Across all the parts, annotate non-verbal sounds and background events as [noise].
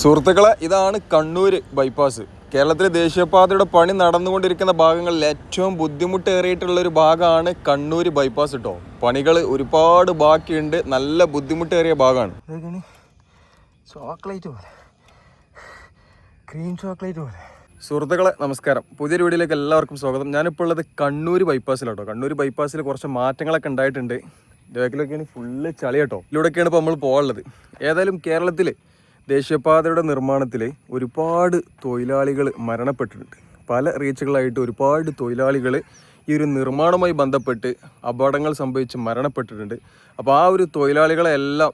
സുഹൃത്തുക്കളെ ഇതാണ് കണ്ണൂർ ബൈപ്പാസ് കേരളത്തിലെ ദേശീയപാതയുടെ പണി നടന്നുകൊണ്ടിരിക്കുന്ന ഭാഗങ്ങളിൽ ഏറ്റവും ബുദ്ധിമുട്ടേറിയിട്ടുള്ള ഒരു ഭാഗമാണ് കണ്ണൂർ ബൈപ്പാസ് കേട്ടോ പണികൾ ഒരുപാട് ബാക്കിയുണ്ട്. നല്ല ബുദ്ധിമുട്ടേറിയ ഭാഗമാണ്. ചോക്ലേറ്റ് പോലെ. ക്രീം ചോക്ലേറ്റ് പോലെ. സുഹൃത്തുക്കളെ നമസ്കാരം. പുതിയൊരു വീഡിയോയിലേക്ക് എല്ലാവർക്കും സ്വാഗതം. ഞാനിപ്പോൾ ഉള്ളത് കണ്ണൂർ ബൈപ്പാസിലാട്ടോ കണ്ണൂർ ബൈപ്പാസിൽ കുറച്ച് മാറ്റങ്ങളൊക്കെ ഉണ്ടായിട്ടുണ്ട്. ബാക്കിലൊക്കെയാണ് ഫുള്ള് ചളി കേട്ടോ ഇതിലൂടെയൊക്കെയാണ് ഇപ്പോൾ നമ്മൾ പോകാനുള്ളത്. ഏതായാലും കേരളത്തിൽ ദേശീയപാതയുടെ നിർമ്മാണത്തിൽ ഒരുപാട് തൊഴിലാളികൾ മരണപ്പെട്ടിട്ടുണ്ട്. പല റീച്ചുകളായിട്ട് ഒരുപാട് തൊഴിലാളികൾ ഈ ഒരു നിർമ്മാണവുമായി ബന്ധപ്പെട്ട് അപകടങ്ങൾ സംഭവിച്ച് മരണപ്പെട്ടിട്ടുണ്ട്. അപ്പോൾ ആ ഒരു തൊഴിലാളികളെല്ലാം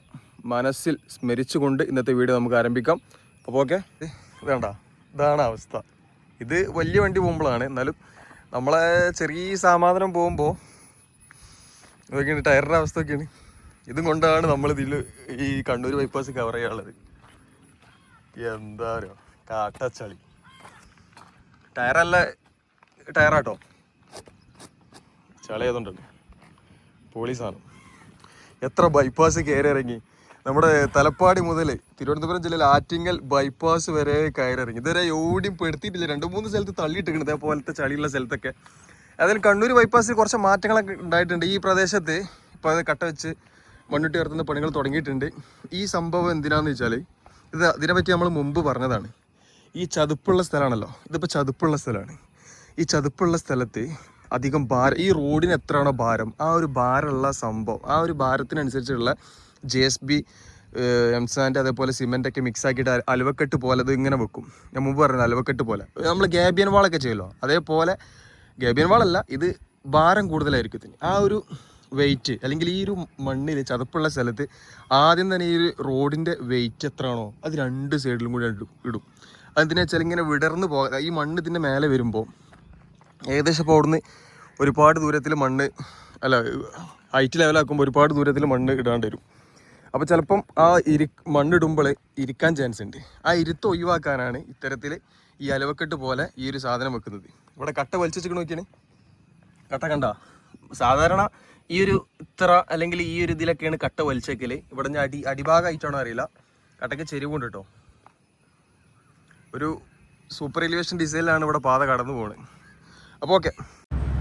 മനസ്സിൽ സ്മരിച്ചുകൊണ്ട് ഇന്നത്തെ വീഡിയോ നമുക്ക് ആരംഭിക്കാം. അപ്പോൾ ഓക്കെ. വേണ്ട ഇതാണ് അവസ്ഥ. ഇത് വലിയ വണ്ടി പോകുമ്പോഴാണ്. എന്നാലും നമ്മളെ ചെറിയ സമാധാനം പോകുമ്പോൾ ഇതൊക്കെയാണ് ടയറിന്റെ അവസ്ഥ ഒക്കെയാണ് ഇതും കൊണ്ടാണ് നമ്മളിതിൽ ഈ കണ്ണൂർ ബൈപ്പാസ് കവർ ചെയ്യാനുള്ളത്. എന്താ പറയുക കാട്ടച്ചളി. ടയറല്ല ടയറാട്ടോ. ചളി ഏതുണ്ടല്ലോ എത്ര ബൈപ്പാസ് കയറി ഇറങ്ങി നമ്മുടെ തലപ്പാടി മുതൽ തിരുവനന്തപുരം ജില്ലയിൽ ആറ്റിങ്ങൽ ബൈപ്പാസ് വരെ കയറി ഇറങ്ങി ഇതുവരെ എവിടെയും പെടുത്തിയിട്ടില്ല. രണ്ട് മൂന്ന് സ്ഥലത്ത് തള്ളിയിട്ടിരിക്കണം ഇതേപോലത്തെ ചളിയുള്ള സ്ഥലത്തൊക്കെ. അതിൽ കണ്ണൂർ ബൈപ്പാസിൽ കുറച്ച് മാറ്റങ്ങളൊക്കെ ഉണ്ടായിട്ടുണ്ട്. ഈ പ്രദേശത്ത് ഇപ്പോൾ അത് കട്ട വെച്ച് മണ്ണിട്ട് ഉയർത്തുന്ന പണികൾ തുടങ്ങിയിട്ടുണ്ട്. ഈ സംഭവം എന്തിനാണെന്ന് വെച്ചാൽ ഇത് ഇതിനെപ്പറ്റി നമ്മൾ മുമ്പ് പറഞ്ഞതാണ്. ഈ ചതുപ്പുള്ള സ്ഥലമാണല്ലോ. ഇതിപ്പോൾ ചതുപ്പുള്ള സ്ഥലമാണ്. ഈ ചതുപ്പുള്ള സ്ഥലത്ത് അധികം ഭാരം ഈ റോഡിന് എത്രയാണോ ഭാരം ആ ഒരു ഭാരമുള്ള സംഭവം ആ ഒരു ഭാരത്തിനനുസരിച്ചുള്ള J S B M sand അതേപോലെ സിമെന്റൊക്കെ മിക്സ് ആക്കിയിട്ട് അലുവക്കെട്ട് പോലെ അത് ഇങ്ങനെ വെക്കും. ഞാൻ മുമ്പ് പറഞ്ഞത് അലുവക്കെട്ട് പോലെ. നമ്മൾ ഗാബിയൻ വാളൊക്കെ ചെയ്യുമല്ലോ. അതേപോലെ ഗാബിയൻ വാളല്ല ഇത് ഭാരം കൂടുതലായിരിക്കും ആ ഒരു വെയിറ്റ് അല്ലെങ്കിൽ ഈ ഒരു മണ്ണിൽ ചതുപ്പുള്ള സ്ഥലത്ത് ആദ്യം തന്നെ ഈ ഒരു റോഡിന്റെ വെയിറ്റ് എത്രയാണോ അത് രണ്ട് സൈഡിലും കൂടി ഇടും. അതെന്തിനാ വെച്ചാൽ ഇങ്ങനെ വിടർന്ന് പോകാൻ ഈ മണ്ണ് ഇതിന്റെ മേലെ വരുമ്പോൾ ഏകദേശം ഇപ്പോൾ അവിടുന്ന് ഒരുപാട് ദൂരത്തിൽ മണ്ണ് അല്ല ഹൈറ്റ് ലെവലാക്കുമ്പോൾ ഒരുപാട് ദൂരത്തിൽ മണ്ണ് ഇടാണ്ട് വരും. അപ്പോൾ ചിലപ്പം ആ ഇരി മണ്ണിടുമ്പോൾ ഇരിക്കാൻ ചാൻസ് ഉണ്ട്. ആ ഇരുത്ത് ഒഴിവാക്കാനാണ് ഇത്തരത്തിൽ ഈ അലവക്കെട്ട് പോലെ ഈ ഒരു സാധനം വെക്കുന്നത്. ഇവിടെ കട്ട വലിച്ചു വെച്ചിട്ട് നോക്കിയാണ് കട്ട കണ്ട? സാധാരണ ഈ ഒരു ഇത്ര അല്ലെങ്കിൽ ഈ ഒരു ഇതിലൊക്കെയാണ് കട്ട വലിച്ചേക്കൽ. ഇവിടെ ഞാൻ അടി അടിഭാഗമായിട്ടാണോ അറിയില്ല. കട്ടയ്ക്ക് ചെരിവുണ്ട് കേട്ടോ. ഒരു സൂപ്പർ എലിവേഷൻ ഡിസൈനിലാണ് ഇവിടെ പാത കടന്നു പോകുന്നത് അപ്പോൾ ഓക്കെ.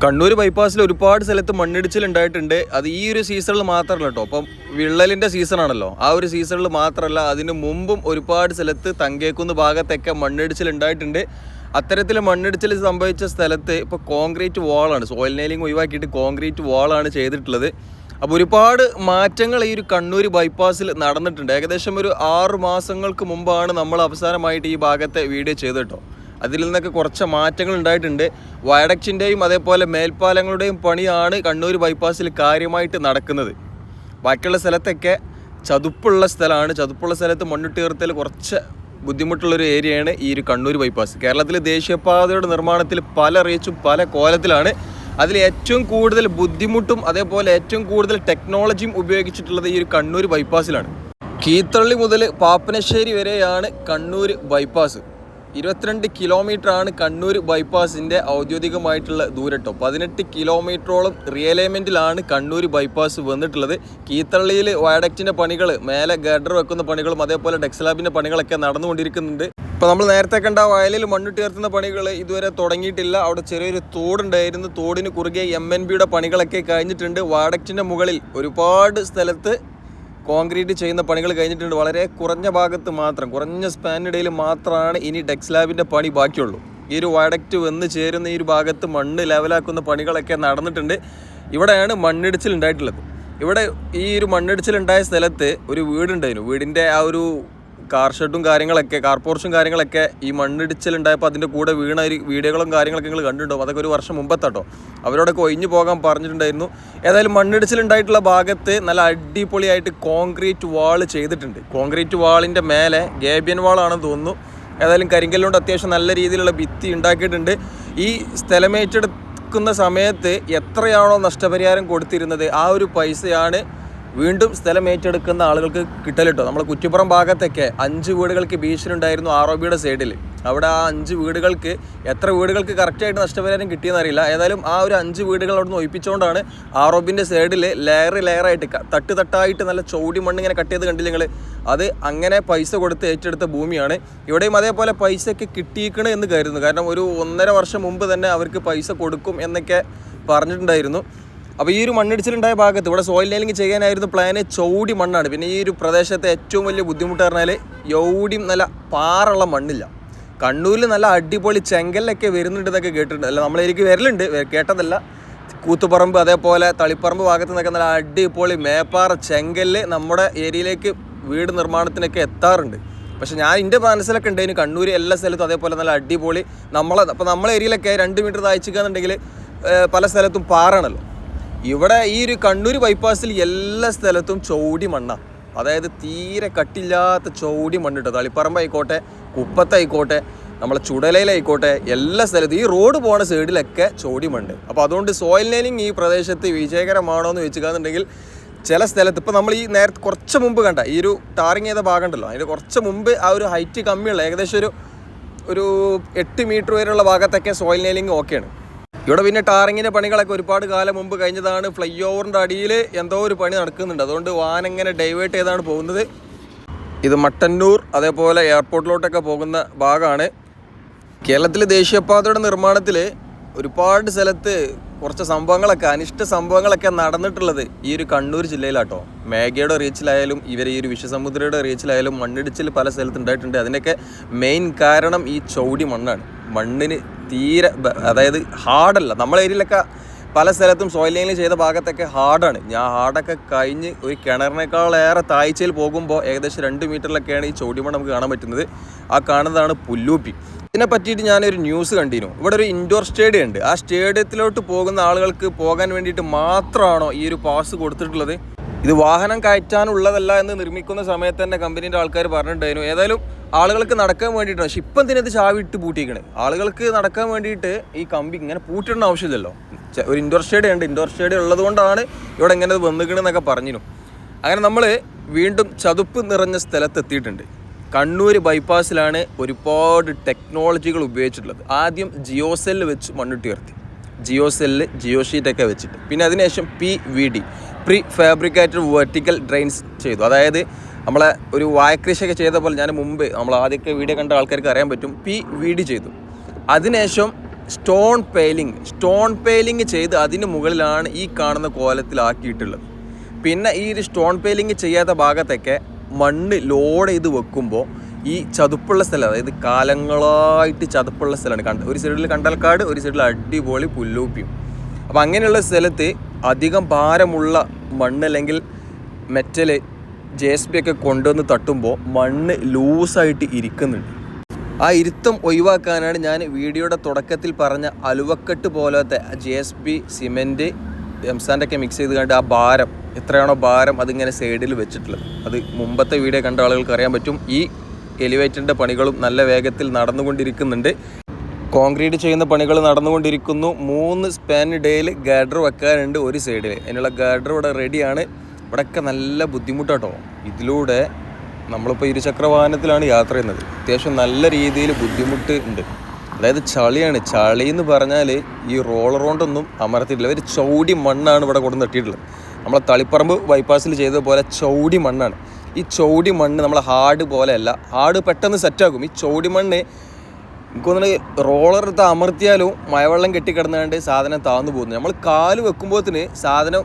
കണ്ണൂർ ബൈപ്പാസിൽ ഒരുപാട് സ്ഥലത്ത് മണ്ണിടിച്ചിൽ ഉണ്ടായിട്ടുണ്ട്. അത് ഈ ഒരു സീസണിൽ മാത്രമല്ല കേട്ടോ. അപ്പം വിള്ളലിന്റെ സീസണാണല്ലോ ആ ഒരു സീസണിൽ മാത്രമല്ല അതിന് മുമ്പും ഒരുപാട് സ്ഥലത്ത് തങ്കേക്കുന്ന് ഭാഗത്തൊക്കെ മണ്ണിടിച്ചിൽ ഉണ്ടായിട്ടുണ്ട്. അത്തരത്തിൽ മണ്ണിടിച്ചിൽ സംഭവിച്ച സ്ഥലത്ത് ഇപ്പോൾ കോൺക്രീറ്റ് വാളാണ്. സോയിൽ നെയിലിംഗ് ഒഴിവാക്കിയിട്ട് കോൺക്രീറ്റ് വാളാണ് ചെയ്തിട്ടുള്ളത്. അപ്പോൾ ഒരുപാട് മാറ്റങ്ങൾ ഈ ഒരു കണ്ണൂർ ബൈപ്പാസിൽ നടന്നിട്ടുണ്ട്. ഏകദേശം ഒരു ആറു മാസങ്ങൾക്ക് മുമ്പാണ് നമ്മൾ അവസാനമായിട്ട് ഈ ഭാഗത്തെ വീഡിയോ ചെയ്തത് കേട്ടോ അതിൽ നിന്നൊക്കെ കുറച്ച് മാറ്റങ്ങൾ ഉണ്ടായിട്ടുണ്ട്. വയഡക്റ്റിന്റെയും അതേപോലെ മേൽപ്പാലങ്ങളുടെയും പണിയാണ് കണ്ണൂർ ബൈപ്പാസിൽ കാര്യമായിട്ട് നടക്കുന്നത്. ബാക്കിയുള്ള സ്ഥലത്തൊക്കെ ചതുപ്പുള്ള സ്ഥലമാണ്. ചതുപ്പുള്ള സ്ഥലത്ത് മണ്ണിട്ടുയർത്തൽ കുറച്ച് ബുദ്ധിമുട്ടുള്ളൊരു ഏരിയയാണ് ഈ ഒരു കണ്ണൂർ ബൈപ്പാസ്. കേരളത്തിലെ ദേശീയപാതയുടെ നിർമ്മാണത്തിൽ പല റീച്ചും പല കോലത്തിലാണ്. അതിൽ ഏറ്റവും കൂടുതൽ ബുദ്ധിമുട്ടും അതേപോലെ ഏറ്റവും കൂടുതൽ ടെക്നോളജിയും ഉപയോഗിച്ചിട്ടുള്ളത് ഈ ഒരു കണ്ണൂർ ബൈപ്പാസിലാണ്. കീത്തള്ളി മുതൽ പാപ്പനശ്ശേരി വരെയാണ് കണ്ണൂർ ബൈപ്പാസ്. ഇരുപത്തിരണ്ട് കിലോമീറ്റർ ആണ് കണ്ണൂർ ബൈപ്പാസിന്റെ ഔദ്യോഗികമായിട്ടുള്ള ദൂരട്ടോ. പതിനെട്ട് കിലോമീറ്ററോളം റിയലൈൻമെന്റിലാണ് കണ്ണൂർ ബൈപ്പാസ് വന്നിട്ടുള്ളത്. കീത്തള്ളിയിൽ വയഡക്റ്റിന്റെ പണികൾ മേലെ ഗഡർ വെക്കുന്ന പണികളും അതേപോലെ ഡെക്സ്ലാബിന്റെ പണികളൊക്കെ നടന്നുകൊണ്ടിരിക്കുന്നുണ്ട്. ഇപ്പോൾ നമ്മൾ നേരത്തെ കണ്ട വയലിൽ മണ്ണിട്ട് മണ്ണിട്ടുയർത്തുന്ന പണികൾ ഇതുവരെ തുടങ്ങിയിട്ടില്ല. അവിടെ ചെറിയൊരു തോടുണ്ടായിരുന്നു. തോടിന് കുറുകെ എം എൻ ബിയുടെ പണികളൊക്കെ കഴിഞ്ഞിട്ടുണ്ട്. വാഡക്റ്റിന്റെ മുകളിൽ ഒരുപാട് സ്ഥലത്ത് കോൺക്രീറ്റ് ചെയ്യുന്ന പണികൾ കഴിഞ്ഞിട്ടുണ്ട്. വളരെ കുറഞ്ഞ ഭാഗത്ത് മാത്രം കുറഞ്ഞ സ്പാനിടയിൽ മാത്രമാണ് ഇനി ഡെക്സ്ലാബിന്റെ പണി ബാക്കിയുള്ളൂ. ഈ ഒരു വയഡക്റ്റ് വന്ന് ചേരുന്ന ഈ ഒരു ഭാഗത്ത് മണ്ണ് ലെവലാക്കുന്ന പണികളൊക്കെ നടന്നിട്ടുണ്ട്. ഇവിടെയാണ് മണ്ണിടിച്ചിൽ ഉണ്ടായിട്ടുള്ളത്. ഇവിടെ ഈ ഒരു മണ്ണിടിച്ചിൽ ഉണ്ടായ സ്ഥലത്ത് ഒരു വീടുണ്ടായിരുന്നു. വീടിന്റെ ആ ഒരു കാർ ഷെഡും കാര്യങ്ങളൊക്കെ കാർ പോർഷും കാര്യങ്ങളൊക്കെ ഈ മണ്ണിടിച്ചിലുണ്ടായപ്പോൾ അതിന്റെ കൂടെ വീണ ഒരു വീഡിയോകളും കാര്യങ്ങളൊക്കെ നിങ്ങൾ കണ്ടിട്ടുണ്ടാവും. അതൊക്കെ ഒരു വർഷം മുമ്പത്താട്ടോ. അവരോടൊക്കെ ഒഴിഞ്ഞു പോകാൻ പറഞ്ഞിട്ടുണ്ടായിരുന്നു. ഏതായാലും മണ്ണിടിച്ചിലുണ്ടായിട്ടുള്ള ഭാഗത്ത് നല്ല അടിപൊളിയായിട്ട് കോൺക്രീറ്റ് വാൾ ചെയ്തിട്ടുണ്ട്. കോൺക്രീറ്റ് വാളിന്റെ മേലെ ഗേബിയൻ വാളാണെന്ന് തോന്നുന്നു. ഏതായാലും കരിങ്കല്ലുകൊണ്ട് അത്യാവശ്യം നല്ല രീതിയിലുള്ള ഭിത്തി ഉണ്ടാക്കിയിട്ടുണ്ട്. ഈ സ്ഥലമേറ്റെടുക്കുന്ന സമയത്ത് എത്രയാണോ നഷ്ടപരിഹാരം കൊടുത്തിരുന്നത് ആ ഒരു പൈസയാണ് വീണ്ടും സ്ഥലം ഏറ്റെടുക്കുന്ന ആളുകൾക്ക് കിട്ടലിട്ടോ. നമ്മൾ കുറ്റിപ്പുറം ഭാഗത്തൊക്കെ അഞ്ച് വീടുകൾക്ക് ഭീഷണി ഉണ്ടായിരുന്നു ആർ ഒ ബിയുടെ സൈഡിൽ അവിടെ ആ അഞ്ച് വീടുകൾക്ക് എത്ര വീടുകൾക്ക് കറക്റ്റായിട്ട് നഷ്ടപരിഹാരം കിട്ടിയെന്ന് അറിയില്ല ഏതായാലും ആ ഒരു അഞ്ച് വീടുകൾ അവിടെ നിന്ന് ഒഴിപ്പിച്ചുകൊണ്ടാണ് ബിന്റെ സൈഡിൽ ലെയർ ലെയറായിട്ട് തട്ട് തട്ടായിട്ട് നല്ല ചോടി മണ്ണ് ഇങ്ങനെ കട്ട് ചെയ്ത് കണ്ടില്ല നിങ്ങൾ അത് അങ്ങനെ പൈസ കൊടുത്ത് ഏറ്റെടുത്ത ഭൂമിയാണ്. ഇവിടെയും അതേപോലെ പൈസയൊക്കെ കിട്ടിയിക്കണ് എന്ന് കരുതുന്നു. കാരണം ഒരു ഒന്നര വർഷം മുമ്പ് തന്നെ അവർക്ക് പൈസ കൊടുക്കും എന്നൊക്കെ പറഞ്ഞിട്ടുണ്ടായിരുന്നു. അപ്പോൾ ഈ ഒരു മണ്ണിടിച്ചിലുണ്ടായ ഭാഗത്ത് ഇവിടെ സോയിൽ ലൈനിങ് ചെയ്യാനായിരുന്നു പ്ലാന് ചൗടി മണ്ണാണ്. പിന്നെ ഈ ഒരു പ്രദേശത്തെ ഏറ്റവും വലിയ ബുദ്ധിമുട്ട് പറഞ്ഞാൽ യൗടിയും നല്ല പാറുള്ള മണ്ണില്ല. കണ്ണൂരിൽ നല്ല അടിപൊളി ചെങ്കല്ലൊക്കെ വരുന്നുണ്ട് എന്നൊക്കെ കേട്ടിട്ടുണ്ട്. അല്ല നമ്മളെനിക്ക് വരലുണ്ട് കേട്ടതല്ല. കൂത്തുപറമ്പ് അതേപോലെ തളിപ്പറമ്പ് ഭാഗത്ത് നിന്നൊക്കെ നല്ല അടിപൊളി മേപ്പാറ ചെങ്കല്ല് നമ്മുടെ ഏരിയയിലേക്ക് വീട് നിർമ്മാണത്തിനൊക്കെ എത്താറുണ്ട്. പക്ഷെ ഞാൻ എന്റെ മനസ്സിലൊക്കെ ഉണ്ടായിരുന്നു കണ്ണൂർ എല്ലാ സ്ഥലത്തും അതേപോലെ നല്ല അടിപൊളി നമ്മളെ അപ്പോൾ നമ്മളെ ഏരിയയിലൊക്കെ രണ്ട് മീറ്റർ താഴ്ചക്കാന്നുണ്ടെങ്കിൽ പല സ്ഥലത്തും പാറാണല്ലോ ഇവിടെ ഈ ഒരു കണ്ണൂർ ബൈപ്പാസിൽ എല്ലാ സ്ഥലത്തും ചോടി മണ്ണാണ് അതായത് തീരെ കട്ടില്ലാത്ത ചൗടി മണ്ണിട്ടോ തളിപ്പറമ്പ് ആയിക്കോട്ടെ കുപ്പത്തായിക്കോട്ടെ നമ്മളെ ചുടലയിലായിക്കോട്ടെ എല്ലാ സ്ഥലത്തും ഈ റോഡ് പോണ സൈഡിലൊക്കെ ചോടി മണ്ണ്. അപ്പോൾ അതുകൊണ്ട് സോയിൽ ലൈനിങ് ഈ പ്രദേശത്ത് വിജയകരമാണോ എന്ന് ചോദിച്ചിട്ടുണ്ടെങ്കിൽ ചില സ്ഥലത്ത് ഇപ്പോൾ നമ്മൾ ഈ നേരത്തെ കുറച്ച് മുമ്പ് കണ്ട ഈ ഒരു ടാറിങ് ചെയ്ത ഭാഗം ഉണ്ടല്ലോ അതിന്റെ കുറച്ച് മുമ്പ് ആ ഒരു ഹൈറ്റ് കമ്മിയുള്ള ഏകദേശം ഒരു ഒരു എട്ട് മീറ്റർ വരെയുള്ള ഭാഗത്തൊക്കെ സോയിൽ നെയിലിംഗ് ഓക്കെയാണ് ഇവിടെ പിന്നെ ടാറിങ്ങിന്റെ പണികളൊക്കെ ഒരുപാട് കാലം മുമ്പ് കഴിഞ്ഞതാണ്. ഫ്ലൈ ഓവറിന്റെ അടിയിൽ എന്തോ ഒരു പണി നടക്കുന്നുണ്ട്. അതുകൊണ്ട് വാൻ എങ്ങനെ ഡൈവേർട്ട് ചെയ്താണ് പോകുന്നത്. ഇത് മട്ടന്നൂർ അതേപോലെ എയർപോർട്ടിലോട്ടൊക്കെ പോകുന്ന ഭാഗമാണ്. കേരളത്തിലെ ദേശീയപാതയുടെ നിർമ്മാണത്തിൽ ഒരുപാട് സ്ഥലത്ത് കുറച്ച് സംഭവങ്ങളൊക്കെ അനിഷ്ട സംഭവങ്ങളൊക്കെ നടന്നിട്ടുള്ളത് ഈ ഒരു കണ്ണൂർ ജില്ലയിലാട്ടോ. മേഘയുടെ റീച്ചിലായാലും ഇവർ ഈ ഒരു വിശ്വസമുദ്രയുടെ റീച്ചിലായാലും മണ്ണിടിച്ചിൽ പല സ്ഥലത്ത് ഉണ്ടായിട്ടുണ്ട്. അതിന്റെയൊക്കെ മെയിൻ കാരണം ഈ ചൗടി മണ്ണാണ്. മണ്ണിന് തീരെ അതായത് ഹാർഡല്ല. നമ്മളെ ഏരിയയിലൊക്കെ പല സ്ഥലത്തും സോയിൽ ലൈനിൽ ചെയ്ത ഭാഗത്തൊക്കെ ഹാർഡാണ് ഞാൻ ഹാർഡൊക്കെ കഴിഞ്ഞ് ഒരു കിണറിനേക്കാളേറെ താഴ്ചയിൽ പോകുമ്പോൾ ഏകദേശം രണ്ട് മീറ്ററിലൊക്കെയാണ് ഈ ചൗടിമണ്ണ് നമുക്ക് കാണാൻ പറ്റുന്നത്. ആ കാണുന്നതാണ് പുല്ലൂപ്പി. ഇതിനെ പറ്റിയിട്ട് ഞാനൊരു ന്യൂസ് കണ്ടിരുന്നു. ഇവിടെ ഒരു ഇൻഡോർ സ്റ്റേഡിയം ഉണ്ട്. ആ സ്റ്റേഡിയത്തിലോട്ട് പോകുന്ന ആളുകൾക്ക് പോകാൻ വേണ്ടിയിട്ട് മാത്രമാണോ ഈ ഒരു പാസ് കൊടുത്തിട്ടുള്ളത്? ഇത് വാഹനം കയറ്റാനുള്ളതല്ല എന്ന് നിർമ്മിക്കുന്ന സമയത്ത് തന്നെ കമ്പനീന്റെ ആൾക്കാർ പറഞ്ഞിട്ടുണ്ടായിരുന്നു. ഏതായാലും ആളുകൾക്ക് നടക്കാൻ വേണ്ടിയിട്ടാണ്. പക്ഷെ ഇപ്പം തന്നെ ഇത് ചാവിട്ട് പൂട്ടിയിരിക്കണേ ആളുകൾക്ക് നടക്കാൻ വേണ്ടിയിട്ട് ഈ കമ്പി ഇങ്ങനെ പൂട്ടിടേണ്ട ആവശ്യമില്ലല്ലോ. ഒരു ഇൻഡോർ സ്റ്റേഡിയം ഉണ്ട്. ഇൻഡോർ സ്റ്റേഡിയം ഉള്ളതുകൊണ്ടാണ് ഇവിടെ ഇങ്ങനെ ഇത് പറഞ്ഞിരുന്നു. അങ്ങനെ നമ്മൾ വീണ്ടും ചതുപ്പ് നിറഞ്ഞ സ്ഥലത്ത് എത്തിയിട്ടുണ്ട് കണ്ണൂർ ബൈപ്പാസിലാണ് ഒരുപാട് ടെക്നോളജികൾ ഉപയോഗിച്ചിട്ടുള്ളത്. ആദ്യം ജിയോ സെല്ല് വെച്ച് മണ്ണിട്ട് ഉയർത്തി. ജിയോ സെല്ല് ജിയോ ഷീറ്റൊക്കെ വെച്ചിട്ട്. പിന്നെ അതിനുശേഷം P V D prefabricated vertical drains ചെയ്തു. അതായത് നമ്മളെ ഒരു വായക്കൃഷിയൊക്കെ ചെയ്ത പോലെ ഞാൻ മുമ്പ് നമ്മൾ ആദ്യമൊക്കെ വീഡിയോ കണ്ട ആൾക്കാർക്ക് അറിയാൻ പറ്റും. പി വി ഡി ചെയ്തു. അതിനുശേഷം സ്റ്റോൺ പെയിലിംഗ് സ്റ്റോൺ പെയിലിംഗ് ചെയ്ത് അതിന് മുകളിലാണ് ഈ കാണുന്ന കോലത്തിലാക്കിയിട്ടുള്ളത്. പിന്നെ ഈ ഒരു സ്റ്റോൺ പെയിലിംഗ് ചെയ്യാത്ത ഭാഗത്തൊക്കെ മണ്ണ് ലോഡ് ചെയ്ത് വെക്കുമ്പോൾ ഈ ചതുപ്പുള്ള സ്ഥലം അതായത് കാലങ്ങളായിട്ട് ചതുപ്പുള്ള സ്ഥലമാണ് കണ്ട ഒരു സൈഡിൽ കണ്ടൽക്കാട് ഒരു സൈഡിൽ അടിപൊളി പുല്ലൂപ്പിയും. അപ്പോൾ അങ്ങനെയുള്ള സ്ഥലത്ത് അധികം ഭാരമുള്ള മണ്ണ് അല്ലെങ്കിൽ മെറ്റൽ ജെ എസ് ബി ഒക്കെ കൊണ്ടുവന്ന് തട്ടുമ്പോൾ മണ്ണ് ലൂസായിട്ട് ഇരിക്കുന്നുണ്ട്. ആ ഇരുത്തം ഒഴിവാക്കാനാണ് ഞാൻ വീഡിയോയുടെ തുടക്കത്തിൽ പറഞ്ഞ അലുവക്കെട്ട് പോലത്തെ ജെ എസ് ബി സിമെന്റ് എംസാന്റൊക്കെ മിക്സ് ചെയ്ത് കണ്ട് ആ ഭാരം എത്രയാണോ ഭാരം അതിങ്ങനെ സൈഡിൽ വെച്ചിട്ടുള്ളത്. അത് മുമ്പത്തെ വീഡിയോ കണ്ട ആളുകൾക്ക് അറിയാൻ പറ്റും. ഈ എലിവേറ്ററിന്റെ പണികളും നല്ല വേഗത്തിൽ നടന്നുകൊണ്ടിരിക്കുന്നുണ്ട്. കോൺക്രീറ്റ് ചെയ്യുന്ന പണികൾ നടന്നുകൊണ്ടിരിക്കുന്നു. മൂന്ന് സ്പാൻ ഡേയിൽ ഗാഡർ വെക്കാനുണ്ട് ഒരു സൈഡിൽ അതിനുള്ള ഗാഡർ ഇവിടെ റെഡിയാണ് ഇവിടെയൊക്കെ നല്ല ബുദ്ധിമുട്ടാട്ടോ. ഇതിലൂടെ നമ്മളിപ്പോൾ ഇരുചക്ര വാഹനത്തിലാണ് യാത്ര ചെയ്യുന്നത്. അത്യാവശ്യം നല്ല രീതിയിൽ ബുദ്ധിമുട്ട് ഉണ്ട്. അതായത് ചളിയാണ്. ചളി എന്ന് പറഞ്ഞാൽ ഈ റോളർ കൊണ്ടൊന്നും അമർത്തിയിട്ടില്ല. ഒരു ചൗടി മണ്ണാണ് ഇവിടെ കൊണ്ട് തട്ടിയിട്ടുള്ളത്. നമ്മളെ തളിപ്പറമ്പ് ബൈപ്പാസിൽ ചെയ്ത പോലെ ചൗടി മണ്ണാണ്. ഈ ചൗടി മണ്ണ് നമ്മളെ ഹാർഡ് പോലെയല്ല ഹാർഡ് പെട്ടെന്ന് സെറ്റാക്കും ഈ ചൗടി മണ്ണ് എനിക്ക് തോന്നുന്നത് റോളർ എടുത്ത് അമർത്തിയാലും മഴവെള്ളം കെട്ടിക്കിടന്നാണ്ട് സാധനം താന്നു പോകുന്നു. നമ്മൾ കാൽ വെക്കുമ്പോഴത്തിന് സാധനം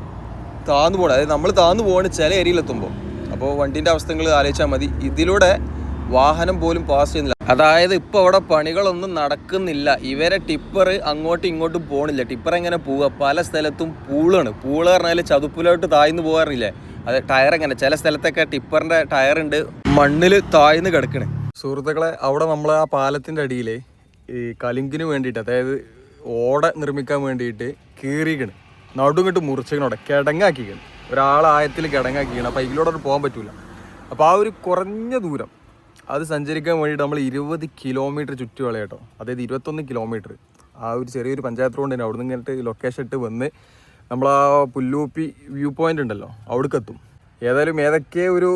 താന്നു പോകണം അതായത് നമ്മൾ താന്നു പോകണം ചില ഏരിയയിലെത്തുമ്പോൾ അപ്പോൾ വണ്ടീന്റെ അവസ്ഥകൾ ആലോചിച്ചാൽ മതി. ഇതിലൂടെ വാഹനം പോലും പാസ് ചെയ്യുന്നില്ല. അതായത് ഇപ്പോൾ അവിടെ പണികളൊന്നും നടക്കുന്നില്ല. ഇവരെ ടിപ്പർ അങ്ങോട്ടും ഇങ്ങോട്ടും പോകണില്ല ടിപ്പർ എങ്ങനെ പോവുക? പല സ്ഥലത്തും പൂളാണ്. പൂൾ പറഞ്ഞാൽ ചതുപ്പിലോട്ട് താഴ്ന്നു പോകാറില്ലേ? അത് ടയർ എങ്ങനെ ചില സ്ഥലത്തൊക്കെ ടിപ്പറിന്റെ ടയറുണ്ട്. മണ്ണിൽ താഴ്ന്നു കിടക്കണേ. സുഹൃത്തുക്കളെ അവിടെ നമ്മൾ ആ പാലത്തിന്റെ അടിയിൽ ഈ കലിങ്കിന് വേണ്ടിയിട്ട് അതായത് ഓട നിർമ്മിക്കാൻ വേണ്ടിയിട്ട് കീറിക്കണ് നടുങ്ങിട്ട് മുറിച്ചിക്കണം അവിടെ കിടങ്ങാക്കിക്കണം. ഒരാളായത്തിൽ കിടങ്ങാക്കിക്കണം. അപ്പോൾ അതിലൂടെ പോകാൻ പറ്റില്ല അപ്പോൾ ആ ഒരു കുറഞ്ഞ ദൂരം അത് സഞ്ചരിക്കാൻ വേണ്ടിയിട്ട് നമ്മൾ ഇരുപത് കിലോമീറ്റർ ചുറ്റുവള കേട്ടോ. അതായത് ഇരുപത്തൊന്ന് കിലോമീറ്റർ. ആ ഒരു ചെറിയൊരു പഞ്ചായത്ത് റോഡ് തന്നെ അവിടെ നിന്ന് ലൊക്കേഷൻ ഇട്ട് വന്ന് നമ്മൾ ആ പുല്ലൂപ്പി വ്യൂ പോയിന്റ് ഉണ്ടല്ലോ അവിടേക്ക് എത്തും. ഏതായാലും ഏതൊക്കെ ഒരു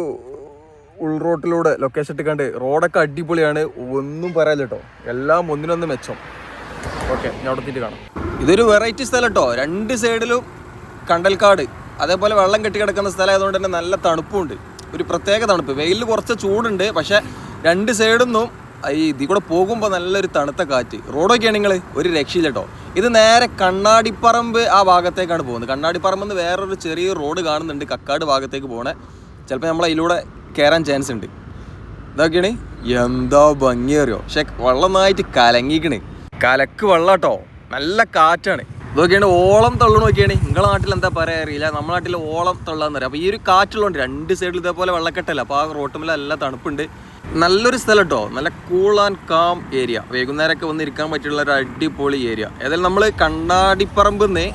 ഉൾറോട്ടിലൂടെ ലൊക്കേഷൻ ഇട്ടിക്കാണ്ട് റോഡൊക്കെ അടിപൊളിയാണ്. ഒന്നും പറയാല്ല കേട്ടോ എല്ലാം ഒന്നിനൊന്ന് മെച്ചം. ഓക്കെ ഞാൻ അവിടെ കാണാം. ഇതൊരു വെറൈറ്റി സ്ഥലം കേട്ടോ രണ്ട് സൈഡിലും കണ്ടൽക്കാട്. അതേപോലെ വെള്ളം കെട്ടി കിടക്കുന്ന സ്ഥലം ആയതുകൊണ്ട് തന്നെ നല്ല തണുപ്പുണ്ട്. ഒരു പ്രത്യേക തണുപ്പ്. വെയിലിൽ കുറച്ച് ചൂടുണ്ട്. പക്ഷെ രണ്ട് സൈഡിൽ നിന്നും ഈ ഇതിൽ കൂടെ പോകുമ്പോൾ നല്ലൊരു തണുത്ത കാറ്റ്. റോഡൊക്കെയാണ് നിങ്ങൾ ഒരു രക്ഷയില്ല കേട്ടോ ഇത് നേരെ കണ്ണാടിപ്പറമ്പ് ആ ഭാഗത്തേക്കാണ് പോകുന്നത്. കണ്ണാടിപ്പറമ്പ് വേറൊരു ചെറിയ റോഡ് കാണുന്നുണ്ട്. കക്കാട് ഭാഗത്തേക്ക് പോകണേ ചിലപ്പോൾ നമ്മൾ അതിലൂടെ കയറാൻ ചാൻസ് ഉണ്ട്. ഇതൊക്കെയാണ്? എന്താ ഭംഗി അറിയോ? പക്ഷെ വെള്ളം നന്നായിട്ട് കലങ്ങിക്കണ്. കലക്ക് വെള്ളാട്ടോ. നല്ല കാറ്റാണ്. ഇതൊക്കെയാണ് ഓളം തള്ളു നോക്കിയാണ്. നിങ്ങളെ നാട്ടിൽ എന്താ പറയാ അറിയില്ല. നമ്മുടെ നാട്ടിൽ ഓളം തള്ളാന്ന് പറയാം. അപ്പോൾ ഈ ഒരു കാറ്റുള്ളതുകൊണ്ട് രണ്ട് സൈഡിൽ ഇതേപോലെ വെള്ളക്കെട്ടല്ല? അപ്പോൾ ആ റോട്ടുമില്ല നല്ല തണുപ്പുണ്ട്. നല്ലൊരു സ്ഥലം കേട്ടോ നല്ല കൂൾ ആൻഡ് കാം ഏരിയ വൈകുന്നേരമൊക്കെ വന്ന് ഇരിക്കാൻ പറ്റിയുള്ള ഒരു അടിപൊളി ഏരിയ ഏതായാലും നമ്മൾ കണ്ണാടിപ്പറമ്പ് നിന്ന്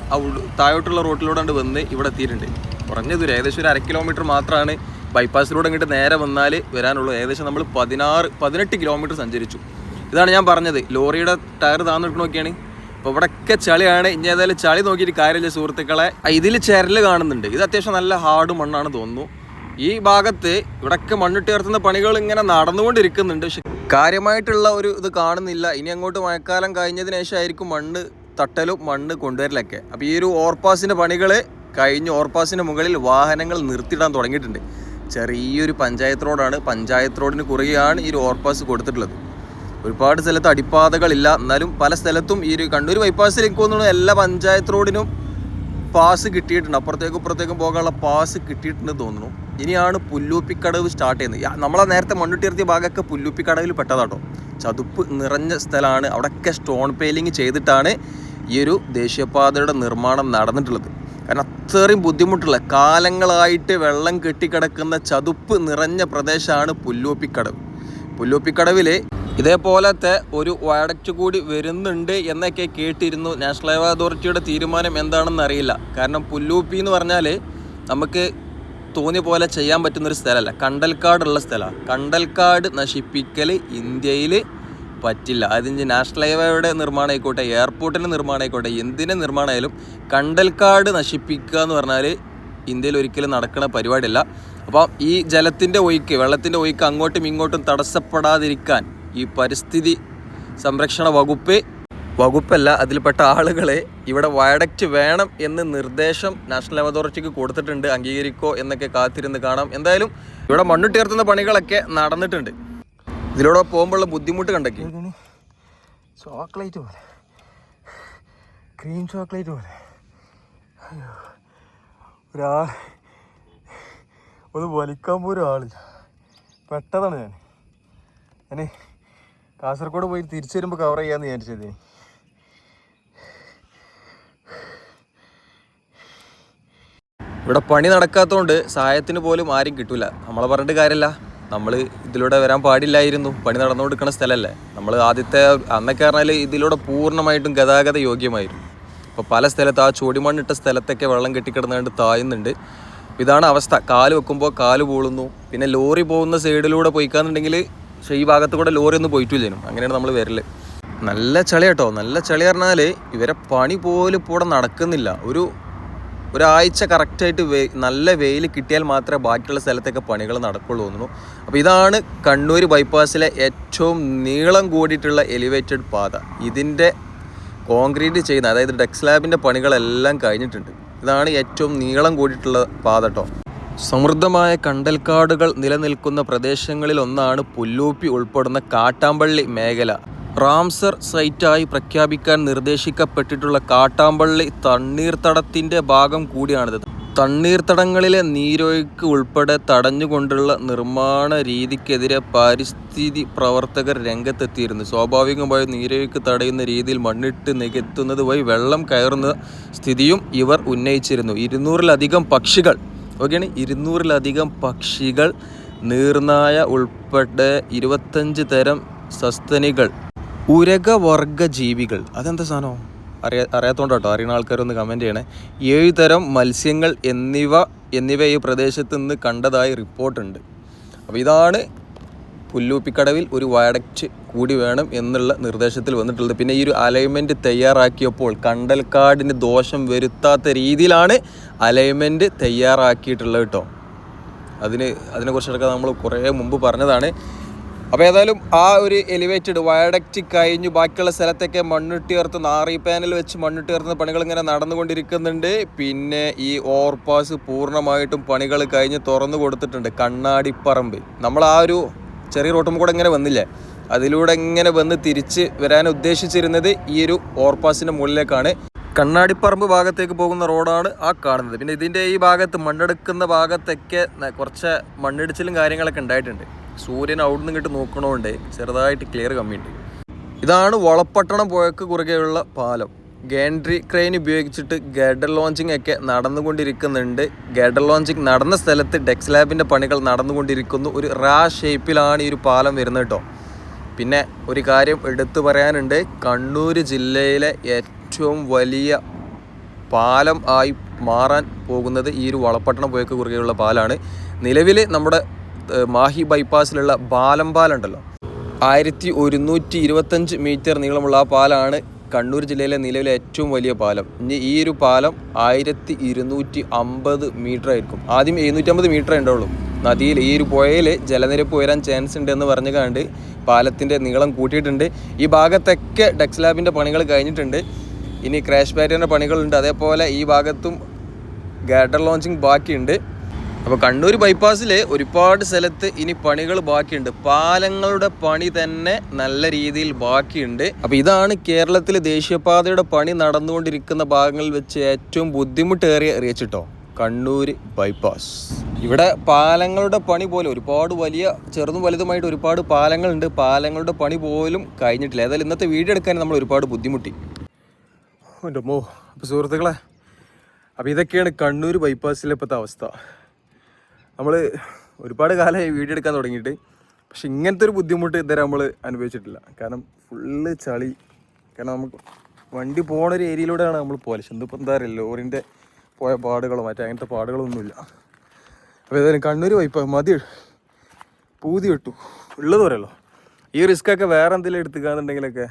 താഴോട്ടുള്ള റോട്ടിലൂടെ വന്ന് ഇവിടെ എത്തിയിട്ടുണ്ട്. കുറഞ്ഞ ദൂരം. ഏകദേശം ഒരു അര കിലോമീറ്റർ മാത്രമാണ് ബൈപ്പാസിലൂടെ അങ്ങോട്ട് നേരെ വന്നാൽ വരാനുള്ളൂ. ഏകദേശം നമ്മൾ പതിനാറ് പതിനെട്ട് കിലോമീറ്റർ സഞ്ചരിച്ചു. ഇതാണ് ഞാൻ പറഞ്ഞത്. ലോറിയുടെ ടയർ താന്നിട്ട് നോക്കിയാണ്. അപ്പോൾ ഇവിടെയൊക്കെ ചളിയാണ്. ഇനി ഏതായാലും ചളി നോക്കിയിട്ട് കാര്യമില്ല സുഹൃത്തുക്കളെ. ഇതിൽ ചരൽ കാണുന്നുണ്ട്. ഇത് അത്യാവശ്യം നല്ല ഹാർഡ് മണ്ണാണ് തോന്നുന്നു. ഈ ഭാഗത്ത് ഇവിടൊക്കെ മണ്ണിട്ട് ഉയർത്തുന്ന പണികൾ ഇങ്ങനെ നടന്നുകൊണ്ടിരിക്കുന്നുണ്ട്. പക്ഷെ കാര്യമായിട്ടുള്ള ഒരു ഇത് കാണുന്നില്ല. ഇനി അങ്ങോട്ട് മഴക്കാലം കഴിഞ്ഞതിന് ശേഷമായിരിക്കും മണ്ണ് തട്ടലും മണ്ണ് കൊണ്ടുവരലൊക്കെ. അപ്പോൾ ഈ ഒരു ഓവർപാസിന്റെ പണികൾ കഴിഞ്ഞ് ഓവർപാസിന്റെ മുകളിൽ വാഹനങ്ങൾ നിർത്തിയിടാൻ തുടങ്ങിയിട്ടുണ്ട്. ചെറിയൊരു പഞ്ചായത്ത് റോഡാണ്. പഞ്ചായത്ത് റോഡിന് കുറുകെയാണ് ഈ ഒരു ഓവർപാസ് കൊടുത്തിട്ടുള്ളത്. ഒരുപാട് സ്ഥലത്ത് അടിപ്പാതകളില്ല. എന്നാലും പല സ്ഥലത്തും ഈ ഒരു കണ്ണൂർ ബൈപ്പാസിൽ എനിക്ക് തോന്നുന്നു എല്ലാ പഞ്ചായത്ത് റോഡിനും പാസ് കിട്ടിയിട്ടുണ്ട്. അപ്പുറത്തേക്കും ഇപ്പുറത്തേക്കും പോകാനുള്ള പാസ് കിട്ടിയിട്ടുണ്ട് തോന്നുന്നു. ഇനിയാണ് പുല്ലൂപ്പിക്കടവ് സ്റ്റാർട്ട് ചെയ്യുന്നത്. നമ്മളെ നേരത്തെ മണ്ണുട്ടിർത്തിയ ഭാഗമൊക്കെ പുല്ലൂപ്പിക്കടവിൽ പെട്ടതാട്ടോ. ചതുപ്പ് നിറഞ്ഞ സ്ഥലമാണ്. അവിടെയൊക്കെ സ്റ്റോൺ പെയിലിംഗ് ചെയ്തിട്ടാണ് ഈ ഒരു ദേശീയപാതയുടെ നിർമ്മാണം നടന്നിട്ടുള്ളത്. കാരണം അത്രയും ബുദ്ധിമുട്ടുള്ള കാലങ്ങളായിട്ട് വെള്ളം കെട്ടിക്കിടക്കുന്ന ചതുപ്പ് നിറഞ്ഞ പ്രദേശമാണ് പുല്ലൂപ്പിക്കടവ് പുല്ലൂപ്പിക്കടവിൽ ഇതേപോലത്തെ ഒരു വയഡക്റ്റ് കൂടി വരുന്നുണ്ട് എന്നൊക്കെ കേട്ടിരുന്നു നാഷണൽ ഹൈവേ അതോറിറ്റിയുടെ തീരുമാനം എന്താണെന്ന് അറിയില്ല. കാരണം പുല്ലൂപ്പി എന്ന് പറഞ്ഞാൽ നമുക്ക് തോന്നിയ പോലെ ചെയ്യാൻ പറ്റുന്നൊരു സ്ഥലമല്ല. കണ്ടൽക്കാടുള്ള സ്ഥലമാണ്. കണ്ടൽക്കാട് നശിപ്പിക്കൽ ഇന്ത്യയിൽ പറ്റില്ല. അതിന്റെ നാഷണൽ ഹൈവേയുടെ നിർമ്മാണം ആയിക്കോട്ടെ എയർപോർട്ടിന്റെ നിർമ്മാണം ആയിക്കോട്ടെ എന്തിന്റെ നിർമ്മാണമായാലും കണ്ടൽക്കാട് നശിപ്പിക്കുക എന്ന് പറഞ്ഞാൽ ഇന്ത്യയിൽ ഒരിക്കലും നടക്കുന്ന പരിപാടിയല്ല. അപ്പം ഈ ജലത്തിന്റെ ഒഴുക്ക് വെള്ളത്തിന്റെ ഒഴുക്ക് അങ്ങോട്ടും ഇങ്ങോട്ടും തടസ്സപ്പെടാതിരിക്കാൻ ഈ പരിസ്ഥിതി സംരക്ഷണ വകുപ്പ് വകുപ്പല്ല അതിൽപ്പെട്ട ആളുകളെ ഇവിടെ വയഡക്റ്റ് വേണം എന്ന് നിർദ്ദേശം നാഷണൽ അതോറിറ്റിക്ക് കൊടുത്തിട്ടുണ്ട്. അംഗീകരിക്കോ എന്നൊക്കെ കാത്തിരുന്ന് കാണാം. എന്തായാലും ഇവിടെ മണ്ണിട്ടേർത്തുന്ന പണികളൊക്കെ നടന്നിട്ടുണ്ട്. ഇതിലൂടെ പോകുമ്പോഴുള്ള ബുദ്ധിമുട്ട് കണ്ടൊക്കെ. ചോക്ലേറ്റ് പോലെ. ക്രീം ചോക്ലേറ്റ് പോലെ. അയ്യോ. ഒരാൾ ഒന്ന് വലിക്കാൻ പോലും ആളില്ല. പെട്ടതാണ് ഞാൻ. ഞാൻ കാസർഗോഡ് പോയി തിരിച്ചു വരുമ്പോൾ കവർ ചെയ്യാമെന്ന് വിചാരിച്ചത് ഇവിടെ പണി നടക്കാത്തതുകൊണ്ട് സഹായത്തിന് പോലും ആരും കിട്ടൂല. നമ്മളെ പറഞ്ഞിട്ട് കാര്യമില്ല നമ്മൾ ഇതിലൂടെ വരാൻ പാടില്ലായിരുന്നു. പണി നടന്നു കൊടുക്കുന്ന സ്ഥലമല്ലേ നമ്മൾ ആദ്യത്തെ അന്നൊക്കെ പറഞ്ഞാൽ ഇതിലൂടെ പൂർണമായിട്ടും ഗതാഗത യോഗ്യമായിരുന്നു. അപ്പോൾ പല സ്ഥലത്ത് ആ ചൂടിമണ്ണിട്ട സ്ഥലത്തൊക്കെ വെള്ളം കെട്ടിക്കിടന്നുകൊണ്ട് താഴുന്നുണ്ട് ഇതാണ് അവസ്ഥ. കാൽ വെക്കുമ്പോൾ കാൽ പൂളുന്നു. പിന്നെ ലോറി പോകുന്ന സൈഡിലൂടെ പോയിക്കാന്നുണ്ടെങ്കിൽ പക്ഷേ ഈ ഭാഗത്ത് കൂടെ ലോറി ഒന്നും പോയിട്ടില്ലേനും. അങ്ങനെയാണ് നമ്മൾ വരൽ. നല്ല ചളി കേട്ടോ നല്ല ചളി പറഞ്ഞാൽ ഇവരെ പണി പോലും ഇപ്പോൾ ഇവിടെ നടക്കുന്നില്ല. ഒരു ഒരാഴ്ച കറക്റ്റായിട്ട് വെ നല്ല വെയിൽ കിട്ടിയാൽ മാത്രമേ ബാക്കിയുള്ള സ്ഥലത്തൊക്കെ പണികൾ നടക്കുള്ളൂ തോന്നുന്നു. അപ്പോൾ ഇതാണ് കണ്ണൂർ ബൈപ്പാസിലെ ഏറ്റവും നീളം കൂടിയിട്ടുള്ള എലിവേറ്റഡ് പാത. ഇതിന്റെ കോൺക്രീറ്റ് ചെയ്യുന്ന അതായത് ഡെക് സ്ലാബിന്റെ പണികളെല്ലാം കഴിഞ്ഞിട്ടുണ്ട്. ഇതാണ് ഏറ്റവും നീളം കൂടിയിട്ടുള്ള പാത കേട്ടോ സമൃദ്ധമായ കണ്ടൽക്കാടുകൾ നിലനിൽക്കുന്ന പ്രദേശങ്ങളിൽ ഒന്നാണ് പുല്ലൂപ്പി ഉൾപ്പെടുന്ന കാട്ടാമ്പള്ളി മേഖല. റാംസർ സൈറ്റായി പ്രഖ്യാപിക്കാൻ നിർദ്ദേശിക്കപ്പെട്ടിട്ടുള്ള കാട്ടാമ്പള്ളി തണ്ണീർത്തടത്തിന്റെ ഭാഗം കൂടിയാണിത്. തണ്ണീർത്തടങ്ങളിലെ നീരൊഴുക്ക് ഉൾപ്പെടെ തടഞ്ഞുകൊണ്ടുള്ള നിർമ്മാണ രീതിക്കെതിരെ പരിസ്ഥിതി പ്രവർത്തകർ രംഗത്തെത്തിയിരുന്നു. സ്വാഭാവികമായും നീരൊഴുക്ക് തടയുന്ന രീതിയിൽ മണ്ണിട്ട് നികത്തുന്നത് വഴി വെള്ളം കയറുന്ന സ്ഥിതിയും ഇവർ ഉന്നയിച്ചിരുന്നു. ഇരുന്നൂറിലധികം പക്ഷികൾ ഓക്കെയാണ് ഇരുന്നൂറിലധികം പക്ഷികൾ നീർനായ ഉൾപ്പെടെ ഇരുപത്തഞ്ച് തരം സസ്തനികൾ ഉരകവർഗ ജീവികൾ അതെന്താ സാധനം? അറിയാ അറിയാത്തോണ്ട് കേട്ടോ അറിയുന്ന ആൾക്കാരൊന്ന് കമന്റ് ചെയ്യണേ. ഏഴ് തരം മത്സ്യങ്ങൾ എന്നിവ എന്നിവ ഈ പ്രദേശത്ത് നിന്ന് കണ്ടതായി റിപ്പോർട്ടുണ്ട്. അപ്പോൾ ഇതാണ് പുല്ലൂപ്പിക്കടവിൽ ഒരു വയഡക്റ്റ് കൂടി വേണം എന്നുള്ള നിർദ്ദേശത്തിൽ വന്നിട്ടുള്ളത്. പിന്നെ ഈ ഒരു അലൈൻമെന്റ് തയ്യാറാക്കിയപ്പോൾ കണ്ടൽക്കാടിന് ദോഷം വരുത്താത്ത രീതിയിലാണ് അലൈൻമെന്റ് തയ്യാറാക്കിയിട്ടുള്ളത് കേട്ടോ അതിന് അതിനെക്കുറിച്ചൊക്കെ നമ്മൾ കുറേ മുമ്പ് പറഞ്ഞതാണ്. അപ്പോൾ ഏതായാലും ആ ഒരു എലിവേറ്റഡ് വയഡക്റ്റ് കഴിഞ്ഞു ബാക്കിയുള്ള സ്ഥലത്തൊക്കെ മണ്ണിട്ട് ചേർത്ത് നാറി പാനൽ വെച്ച് മണ്ണിട്ട് ചേർത്തുന്ന പണികൾ ഇങ്ങനെ നടന്നുകൊണ്ടിരിക്കുന്നുണ്ട്. പിന്നെ ഈ ഓവർപാസ് പൂർണമായിട്ടും പണികൾ കഴിഞ്ഞ് തുറന്നു കൊടുത്തിട്ടുണ്ട് കണ്ണാടിപ്പറമ്പ്. നമ്മൾ ആ ഒരു ചെറിയ റോട്ടും കൂടെ ഇങ്ങനെ വന്നില്ലേ? അതിലൂടെ ഇങ്ങനെ വന്ന് തിരിച്ച് വരാൻ ഉദ്ദേശിച്ചിരുന്നത് ഈ ഒരു ഓവർപാസിന്റെ മുകളിലേക്കാണ്. കണ്ണാടിപ്പറമ്പ് ഭാഗത്തേക്ക് പോകുന്ന റോഡാണ് ആ കാണുന്നത്. പിന്നെ ഇതിന്റെ ഈ ഭാഗത്ത് മണ്ണെടുക്കുന്ന ഭാഗത്തൊക്കെ കുറച്ച് മണ്ണിടിച്ചിലും കാര്യങ്ങളൊക്കെ ഉണ്ടായിട്ടുണ്ട്. സൂര്യൻ അവിടെ നിന്ന് ഇങ്ങോട്ട് നോക്കണോണ്ട് ചെറുതായിട്ട് ക്ലിയർ കമ്മിയുണ്ട്. ഇതാണ് വളപ്പട്ടണം പുഴക്ക് കുറുകെയുള്ള പാലം. ഗാൻഡ്രി ക്രെയിൻ ഉപയോഗിച്ചിട്ട് ഗഡർ ലോഞ്ചിങ് ഒക്കെ നടന്നുകൊണ്ടിരിക്കുന്നുണ്ട്. ഗഡർ ലോഞ്ചിങ് നടന്ന സ്ഥലത്ത് ഡെക്സ് ലാബിന്റെ പണികൾ നടന്നുകൊണ്ടിരിക്കുന്നു. ഒരു റാ ഷേപ്പിലാണ് ഈ ഒരു പാലം വരുന്നത് കേട്ടോ. പിന്നെ ഒരു കാര്യം എടുത്തു പറയാനുണ്ട്. കണ്ണൂർ ജില്ലയിലെ ഏറ്റവും വലിയ പാലം ആയി മാറാൻ പോകുന്നത് ഈ ഒരു വളപ്പട്ടണം പോയക്ക് കുറുകെയുള്ള പാലാണ്. നിലവിൽ നമ്മുടെ മാഹി ബൈപ്പാസിലുള്ള ബാലം പാലുണ്ടല്ലോ. ആയിരത്തി ഒരുന്നൂറ്റി ഇരുപത്തഞ്ച് മീറ്റർ നീളമുള്ള ആ പാലാണ് കണ്ണൂർ ജില്ലയിലെ നിലവിലെ ഏറ്റവും വലിയ പാലം. ഇനി ഈ ഒരു പാലം ആയിരത്തി ഇരുന്നൂറ്റി അമ്പത് മീറ്റർ ആയിരിക്കും. ആദ്യം എഴുന്നൂറ്റമ്പത് മീറ്റർ ഉണ്ടാവുള്ളൂ. നദിയിൽ ഈ ഒരു പുഴയിൽ ജലനിരപ്പ് ഉയരാൻ ചാൻസ് ഉണ്ട് എന്ന് പറഞ്ഞു കണ്ട് പാലത്തിന്റെ നീളം കൂട്ടിയിട്ടുണ്ട്. ഈ ഭാഗത്തൊക്കെ ഡെക്സ് ലാബിന്റെ പണികൾ കഴിഞ്ഞിട്ടുണ്ട്. ഇനി ക്രാഷ് ബാരിയറിന്റെ പണികളുണ്ട്. അതേപോലെ ഈ ഭാഗത്തും ഗാഡർ ലോഞ്ചിങ് ബാക്കിയുണ്ട്. അപ്പോൾ കണ്ണൂർ ബൈപ്പാസിൽ ഒരുപാട് സ്ഥലത്ത് ഇനി പണികൾ ബാക്കിയുണ്ട്. പാലങ്ങളുടെ പണി തന്നെ നല്ല രീതിയിൽ ബാക്കിയുണ്ട്. അപ്പോൾ ഇതാണ് കേരളത്തിലെ ദേശീയപാതയുടെ പണി നടന്നുകൊണ്ടിരിക്കുന്ന ഭാഗങ്ങളിൽ വെച്ച് ഏറ്റവും ബുദ്ധിമുട്ടേറിയ റീച്ചിട്ടോ കണ്ണൂർ ബൈപ്പാസ് ഇവിടെ പാലങ്ങളുടെ പണി പോലും ഒരുപാട് വലിയ ചെറുതും വലുതുമായിട്ട് ഒരുപാട് പാലങ്ങളുണ്ട്. പാലങ്ങളുടെ പണി പോലും കഴിഞ്ഞിട്ടില്ല. ഏതായാലും ഇന്നത്തെ വീഡിയോ എടുക്കാൻ നമ്മൾ ഒരുപാട് ബുദ്ധിമുട്ടി. എന്റെ മോ അപ്പോൾ സുഹൃത്തുക്കളെ അപ്പോൾ ഇതൊക്കെയാണ് കണ്ണൂർ ബൈപ്പാസിലെ ഇപ്പോഴത്തെ അവസ്ഥ. നമ്മൾ ഒരുപാട് കാലമായി വീഡിയോ എടുക്കാൻ തുടങ്ങിയിട്ട് പക്ഷെ ഇങ്ങനത്തെ ഒരു ബുദ്ധിമുട്ട് ഇതുവരെ നമ്മൾ അനുഭവിച്ചിട്ടില്ല. കാരണം ഫുള്ള് ചളി. കാരണം നമുക്ക് വണ്ടി പോണ ഒരു ഏരിയയിലൂടെയാണ് നമ്മൾ പോലെ എന്തിപ്പോൾ എന്താ അറിയില്ല ലോറിന്റെ പോയ പാടുകളോ മറ്റേ അങ്ങനത്തെ പാടുകളൊന്നുമില്ല. അപ്പോൾ ഏതായാലും കണ്ണൂർ ബൈപ്പാസ് മതി. പൂതി വിട്ടു ഉള്ളത് പറയല്ലോ. ഈ റിസ്ക്കൊക്കെ വേറെ എന്തെങ്കിലും എടുത്തുക്കാന്നുണ്ടെങ്കിലൊക്കെ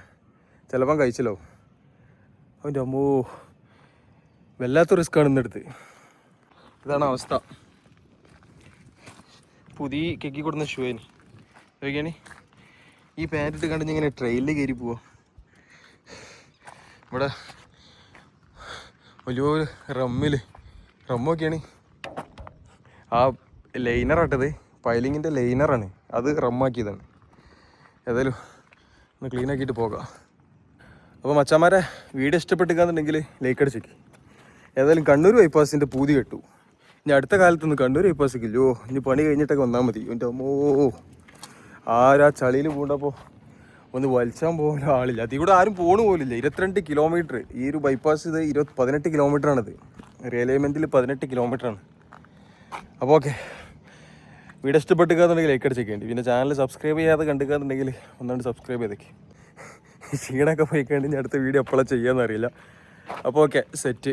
ചിലപ്പം കഴിച്ചല്ലോ അവന്റെ അമ്മോ വല്ലാത്ത ആണ് ഇന്നെടുത്ത് ഇതാണ് അവസ്ഥ. പുതിയ കെക്കി കൊടുന്ന ആയി നോക്കിയാണ്? ഈ പാന്റ് ഇട്ട് കണ്ട് ഇങ്ങനെ ട്രെയിനിൽ കയറി പോവാ. ഇവിടെ വലിയ റമ്മിൽ റമ്മൊക്കെയാണ് ആ ലൈനർ ആട്ടത്. പൈലിങ്ങിന്റെ ലൈനറാണ് അത് റമ്മാക്കിയതാണ് ഏതായാലും ഒന്ന് ക്ലീൻ ആക്കിയിട്ട് പോകാം. അപ്പോൾ മച്ചാമാരെ വീഡിയോ ഇഷ്ടപ്പെട്ടിക്കാന്നുണ്ടെങ്കിൽ ലൈക്ക് അടിച്ചേക്ക്. ഏതായാലും കണ്ണൂർ ബൈപ്പാസിന്റെ പൂതി കെട്ടു. ഇനി അടുത്ത കാലത്തൊന്നും കണ്ണൂർ ബൈപ്പാസിക്കില്ലോ ഇനി പണി കഴിഞ്ഞിട്ടൊക്കെ വന്നാൽ മതി. എന്റെ അമ്മോ ആരാ ചളിയിൽ പോകണ്ടപ്പോൾ ഒന്ന് വലിച്ചാൻ പോലും ആളില്ല. അതിൽ കൂടെ ആരും പോണു പോലില്ല ഇരുപത്തിരണ്ട് കിലോമീറ്റർ ഈ ഒരു ബൈപ്പാസ് ഇത് ഇരുപത് പതിനെട്ട് കിലോമീറ്റർ ആണിത്. റിയലൈൻമെന്റിൽ പതിനെട്ട് കിലോമീറ്റർ ആണ്. അപ്പോൾ ഓക്കെ. വീഡിയോ ഇഷ്ടപ്പെട്ടുകയെന്നുണ്ടെങ്കിൽ ലൈക്ക് അടിച്ചേക്കേണ്ടി പിന്നെ ചാനൽ സബ്സ്ക്രൈബ് ചെയ്യാതെ കണ്ടുകയെന്നുണ്ടെങ്കിൽ ഒന്നാണ്ട് സബ്സ്ക്രൈബ് ചെയ്തേക്ക്. [laughs] ക്ഷീണമൊക്കെ പോയി കഴിഞ്ഞാൽ അടുത്ത വീഡിയോ എപ്പോഴാണ് ചെയ്യാമെന്നറിയില്ല അപ്പോൾ ഓക്കെ സെറ്റ്